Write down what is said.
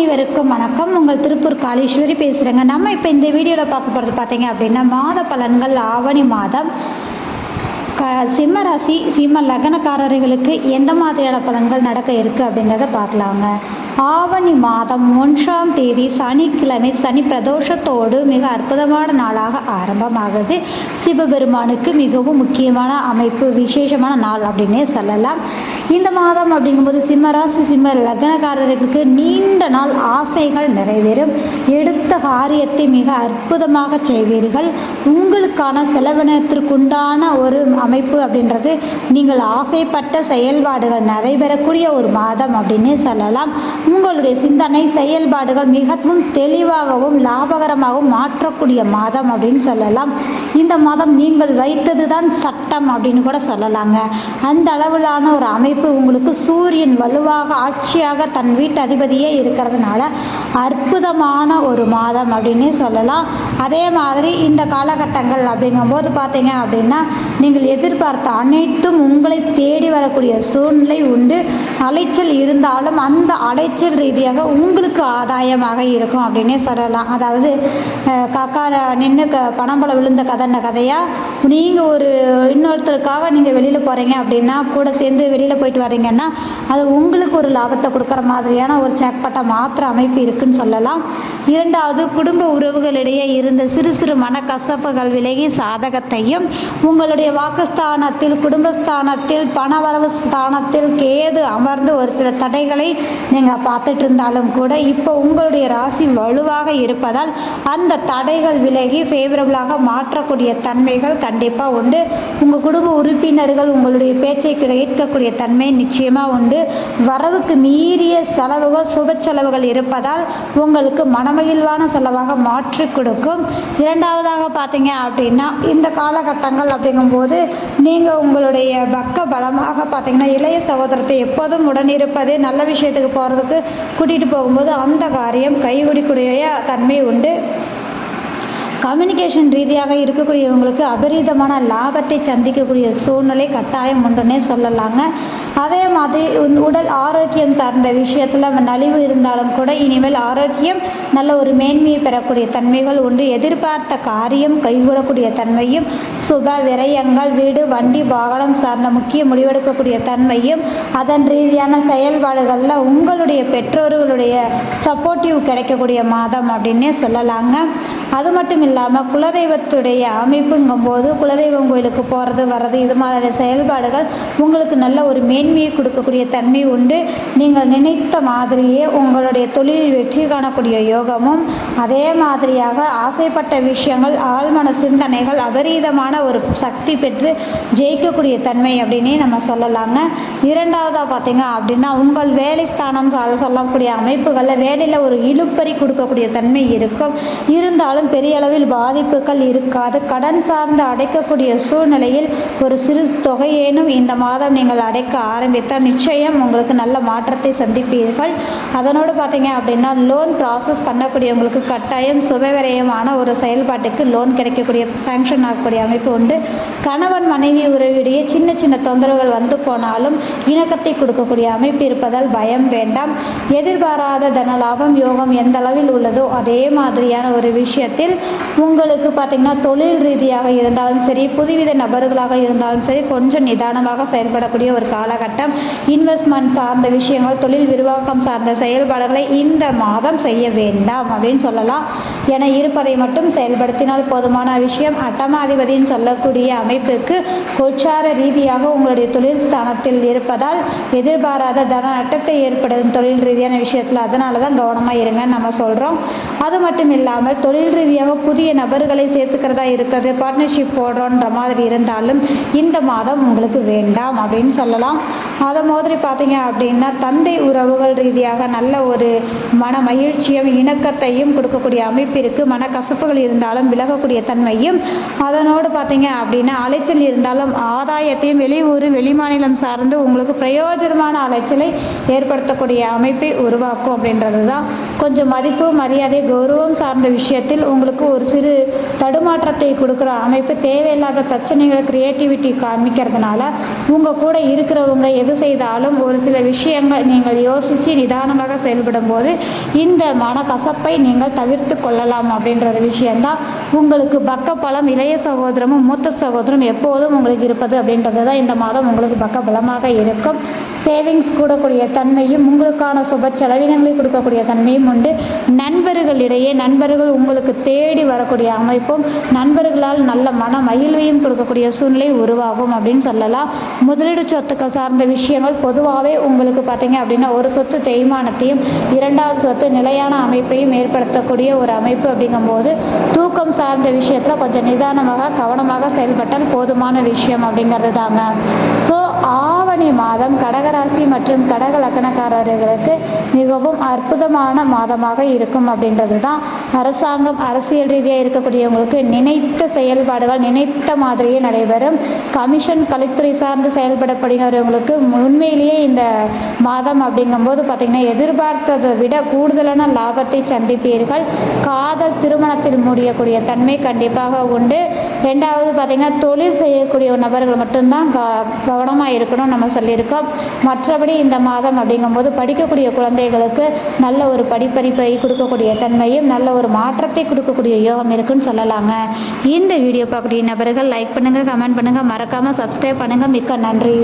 அனைவருக்கும் வணக்கம். உங்கள் திருப்பூர் காளீஸ்வரி பேசுகிறேங்க நம்ம இப்போ இந்த வீடியோவில் பார்க்க போகிறது பார்த்தீங்க அப்படின்னா மாத பலன்கள் ஆவணி மாதம். க சிம்ம ராசி சிம்ம லக்னக்காரர்களுக்கு எந்த மாதிரியான பலன்கள் நடக்க இருக்குது அப்படிங்கிறத பார்க்கலாங்க. ஆவணி மாதம் ஒன்றாம் தேதி சனிக்கிழமை சனி பிரதோஷத்தோடு மிக அற்புதமான நாளாக ஆரம்பமாகுது. சிவபெருமானுக்கு மிகவும் முக்கியமான அமைப்பு விசேஷமான நாள் அப்படின்னே சொல்லலாம். இந்த மாதம் அப்படிங்கும்போது சிம்மராசி சிம்ம லக்னக்காரர்களுக்கு நீண்ட நாள் ஆசைகள் நிறைவேறும். எடுத்த காரியத்தை மிக அற்புதமாக செய்வீர்கள். உங்களுக்கான செலவினத்திற்குண்டான ஒரு அமைப்பு அப்படின்றது நீங்கள் ஆசைப்பட்ட செயல்பாடுகள் நடைபெறக்கூடிய ஒரு மாதம் அப்படின்னே சொல்லலாம். உங்களுடைய சிந்தனை செயல்பாடுகள் மிகவும் தெளிவாகவும் லாபகரமாகவும் மாற்றக்கூடிய மாதம் அப்படின்னு சொல்லலாம். இந்த மாதம் நீங்கள் வைத்தது தான் சட்டம் அப்படின்னு கூட சொல்லலாங்க. அந்த அளவிலான ஒரு அமைப்பு உங்களுக்கு சூரியன் வலுவாக ஆட்சியாக தன் வீட்டு அதிபதியே இருக்கிறதுனால அற்புதமான ஒரு மாதம் அப்படின்னே சொல்லலாம். அதே மாதிரி இந்த காலகட்டங்கள் அப்படிங்கும்போது பார்த்தீங்க அப்படின்னா நீங்கள் எதிர்பார்த்த அனைத்தும் உங்களை தேடி வரக்கூடிய சூழ்நிலை உண்டு. அலைச்சல் இருந்தாலும் அந்த அலைச்சல் ரீதியாக உங்களுக்கு ஆதாயமாக இருக்கும் அப்படின்னே சொல்லலாம். அதாவது அஹ், காக்கா நின்று க பணம்பழம் விழுந்த கதைன்ன கதையாக நீங்கள் ஒரு இன்னொருத்தருக்காக நீங்கள் வெளியில் போகிறீங்க அப்படின்னா கூட சேர்ந்து வெளியில் போய் போயிட்டு வரீங்கன்னா அது உங்களுக்கு ஒரு லாபத்தை கொடுக்குற மாதிரியான ஒரு சேக்பட்ட மாத்திர அமைப்பு இருக்குன்னு சொல்லலாம். இரண்டாவது குடும்ப உறவுகளிடையே இருந்த சிறு சிறு மனக்கசப்புகள் விலகி சாதகத்தையும் உங்களுடைய வாக்குஸ்தானத்தில் குடும்பஸ்தானத்தில் பணவரவு ஸ்தானத்தில் கேது அமர்ந்து ஒரு சில தடைகளை நீங்கள் பார்த்துட்டு இருந்தாலும் கூட இப்போ உங்களுடைய ராசி வலுவாக இருப்பதால் அந்த தடைகள் விலகி ஃபேவரபுளாக மாற்றக்கூடிய தன்மைகள் கண்டிப்பாக உண்டு. உங்கள் குடும்ப உறுப்பினர்கள் உங்களுடைய பேச்சை கிடைக்கக்கூடிய தன்மை தன்மை நிச்சயமாக உண்டு. வரவுக்கு மீறிய செலவுகள் சுப செலவுகள் இருப்பதால் உங்களுக்கு மனமகிழ்வான செலவாக மாற்றி கொடுக்கும். இரண்டாவதாக பார்த்தீங்க அப்படின்னா இந்த காலகட்டங்கள் அப்படிங்கும்போது நீங்கள் உங்களுடைய பக்க பலமாக பார்த்தீங்கன்னா இளைய சகோதரத்தை எப்போதும் உடனிருப்பது நல்ல விஷயத்துக்கு போகிறதுக்கு கூட்டிகிட்டு போகும்போது அந்த காரியம் கைகூடிக்கூடிய தன்மை உண்டு. கம்யூனிகேஷன் ரீதியாக இருக்கக்கூடியவங்களுக்கு அபரீதமான லாபத்தை சந்திக்கக்கூடிய சூழ்நிலை கட்டாயம் உண்டுன்னே சொல்லலாங்க. அதே மாதிரி உன் உடல் ஆரோக்கியம் சார்ந்த விஷயத்தில் நலிவு இருந்தாலும் கூட இனிமேல் ஆரோக்கியம் நல்ல ஒரு மேன்மையை பெறக்கூடிய தன்மைகள் உண்டு. எதிர்பார்த்த காரியம் கைகூடக்கூடிய தன்மையும் சுப விரயங்கள் வீடு வண்டி வாகனம் சார்ந்த முக்கிய முடிவெடுக்கக்கூடிய தன்மையும் அதன் ரீதியான செயல்பாடுகளில் உங்களுடைய பெற்றோர்களுடைய சப்போர்ட்டிவ் கிடைக்கக்கூடிய மாதம் அப்படின்னே சொல்லலாங்க. அது மட்டும் இல்லாமல் குலதெய்வத்துடைய அமைப்புங்கும்போது குலதெய்வம் கோயிலுக்கு போகிறது வர்றது இது மாதிரி செயல்பாடுகள் உங்களுக்கு நல்ல ஒரு மேன்மையை கொடுக்கக்கூடிய தன்மை உண்டு. நீங்கள் நினைத்த மாதிரியே உங்களுடைய தொழிலில் வெற்றி காணக்கூடிய யோகமும் அதே மாதிரியாக ஆசைப்பட்ட விஷயங்கள் ஆழ்மன சிந்தனைகள் அபரீதமான ஒரு சக்தி பெற்று ஜெயிக்கக்கூடிய தன்மை அப்படின்னே நம்ம சொல்லலாங்க. இரண்டாவதாக பார்த்தீங்க அப்படின்னா உங்கள் வேலை ஸ்தானம் அதை சொல்லக்கூடிய அமைப்புகளில் வேலையில் ஒரு இழுப்பறி கொடுக்கக்கூடிய தன்மை இருக்கும். இருந்தாலும் பெரிய அளவில் பாதிப்புகள் இருக்காது. கடன் சார்ந்து அடைக்கக்கூடிய சூழ்நிலையில் ஒரு சிறு தொகையேனும் இந்த மாதம் நீங்கள் அடைக்க ஆரம்பித்தால் நிச்சயம் உங்களுக்கு நல்ல மாற்றத்தை சந்திப்பீர்கள். அதனோடு பார்த்தீங்க அப்படின்னா லோன் ப்ராசஸ் பண்ணக்கூடியவங்களுக்கு கட்டாயம் சுபவிரயமான ஒரு செயல்பாட்டுக்கு லோன் கிடைக்கக்கூடிய சேங்ஷன் ஆகக்கூடிய அமைப்பு உண்டு. கணவன் மனைவி உறவிடையே சின்ன சின்ன தொந்தரவுகள் வந்து போனாலும் இணக்கத்தை கொடுக்கக்கூடிய அமைப்பு இருப்பதால் பயம் வேண்டாம். எதிர்பாராத தனலாபம் யோகம் எந்த அளவில் உள்ளதோ அதே மாதிரியான ஒரு விஷயத்தில் உங்களுக்கு பார்த்தீங்கன்னா தொழில் ரீதியாக இருந்தாலும் சரி புதுவித நபர்களாக இருந்தாலும் சரி கொஞ்சம் நிதானமாக செயல்படக்கூடிய ஒரு காலகட்டம். இன்வெஸ்ட்மெண்ட் சார்ந்த விஷயங்கள் தொழில் விரிவாக்கம் சார்ந்த செயல்பாடுகளை இந்த மாதம் செய்ய வேண்டாம் அப்படின்னு சொல்லலாம். என இருப்பதை மட்டும் செயல்படுத்தினால் போதுமான விஷயம். அட்டமாதிபதின்னு சொல்லக்கூடிய அமைப்புக்கு கொச்சார ரீதியாக உங்களுடைய தொழில் ஸ்தானத்தில் இருப்பதால் எதிர்பாராத தன நட்டத்தை ஏற்படும் தொழில் ரீதியான விஷயத்தில் அதனால தான் கவனமாக இருங்கன்னு நம்ம சொல்கிறோம் அது மட்டும் இல்லாமல் தொழில் ரீதியாக புதிய நபர்களை சேர்த்துக்கிறதா இருக்கிறது பார்ட்னர்ஷிப் போடுறோன்ற மாதிரி இருந்தாலும் இந்த மாதம் உங்களுக்கு வேண்டாம் அப்படின்னு சொல்லலாம். அதை மாதிரி பார்த்தீங்க அப்படின்னா தந்தை உறவுகள் ரீதியாக நல்ல ஒரு மன மகிழ்ச்சியும் இணக்கத்தையும் கொடுக்கக்கூடிய அமைப்பிற்கு மனக்கசப்புகள் இருந்தாலும் விலகக்கூடிய தன்மையும் அதனோடு பார்த்தீங்க அப்படின்னா அலைச்சல் இருந்தாலும் ஆதாயத்தையும் வெளியூர் வெளிமாநிலம் சார்ந்து உங்களுக்கு பிரயோஜனமான அலைச்சலை ஏற்படுத்தக்கூடிய அமைப்பை உருவாக்கும் அப்படின்றது தான் கொஞ்சம் மதிப்பு மரியாதை கௌரவம் சார்ந்த விஷயத்தில் உங்களுக்கு ஒரு சிறு தடுமாற்றத்தை கொடுக்குற அமைப்பு தேவையில்லாத பிரச்சனைகளை க்ரியேட்டிவிட்டி காமிக்கிறதுனால உங்கள் கூட இருக்கிறவங்க எது செய்தாலும் ஒரு சில விஷயங்கள் நீங்கள் யோசித்து நிதானமாக செயல்படும் போது இந்த மனக்கசப்பை நீங்கள் தவிர்த்து கொள்ளலாம் அப்படின்ற ஒரு விஷயந்தான் உங்களுக்கு பக்கப்பழம் இளைய சகோதரமும் மூத்த சகோதரம் எப்போதும் உங்களுக்கு இருப்பது அப்படின்றது தான் இந்த மாதம் உங்களுக்கு பக்கபலமாக இருக்கும். சேவிங்ஸ் கூடக்கூடிய தன்மையும் உங்களுக்கான சுப செலவினங்களை கொடுக்கக்கூடிய தன்மையும் உண்டு. நண்பர்களிடையே நண்பர்கள் உங்களுக்கு தேடி வரக்கூடிய அமைப்பும் நண்பர்களால் நல்ல மன மகிழ்வையும் கொடுக்கக்கூடிய சூழ்நிலை உருவாகும் அப்படின்னு சொல்லலாம். முதலீடு சொத்துக்கள் சார்ந்த விஷயங்கள் பொதுவாகவே உங்களுக்கு பார்த்தீங்க அப்படின்னா ஒரு சொத்து தேய்மானத்தையும் இரண்டாவது சொத்து நிலையான அமைப்பையும் ஏற்படுத்தக்கூடிய ஒரு அமைப்பு அப்படிங்கும்போது தூக்கம் சார்ந்த விஷயத்தில் கொஞ்சம் நிதானமாக கவனமாக செயல்பட்டால் போதுமான விஷயம் அப்படிங்கிறது தாங்க. ஸோ பௌர்ணமி மாதம் கடகராசி மற்றும் கடக லக்கணக்காரர்களுக்கு மிகவும் அற்புதமான மாதமாக இருக்கும் அப்படின்றது தான் அரசாங்கம் அரசியல் ரீதியாக இருக்கக்கூடியவங்களுக்கு நினைத்த செயல்பாடுகள் நினைத்த மாதிரியே நடைபெறும். கமிஷன் கலைத்துறை சார்ந்து செயல்படப்படுகிறவங்களுக்கு உண்மையிலேயே இந்த மாதம் அப்படிங்கும்போது பார்த்திங்கன்னா எதிர்பார்த்ததை விட கூடுதலான லாபத்தை சந்திப்பீர்கள். காதல் திருமணத்தில் முடியக்கூடிய தன்மை கண்டிப்பாக உண்டு. ரெண்டாவது பார்த்திங்கன்னா தொழில் செய்யக்கூடிய நபர்கள் மட்டும்தான் க கவனமாக இருக்கணும் நம்ம சொல்லியிருக்கோம். மற்றபடி இந்த மாதம் அப்படிங்கும்போது படிக்கக்கூடிய குழந்தைகளுக்கு நல்ல ஒரு படிப்பறிப்பை கொடுக்கக்கூடிய தன்மையும் நல்ல ஒரு மாற்றத்தை கொடுக்கக்கூடிய யோகம் இருக்குன்னு சொல்லலாங்க. இந்த வீடியோ பார்க்கக்கூடிய நபர்கள் லைக் பண்ணுங்கள் கமெண்ட் பண்ணுங்கள் மறக்காமல் சப்ஸ்கிரைப் பண்ணுங்கள் மிக்க நன்றி.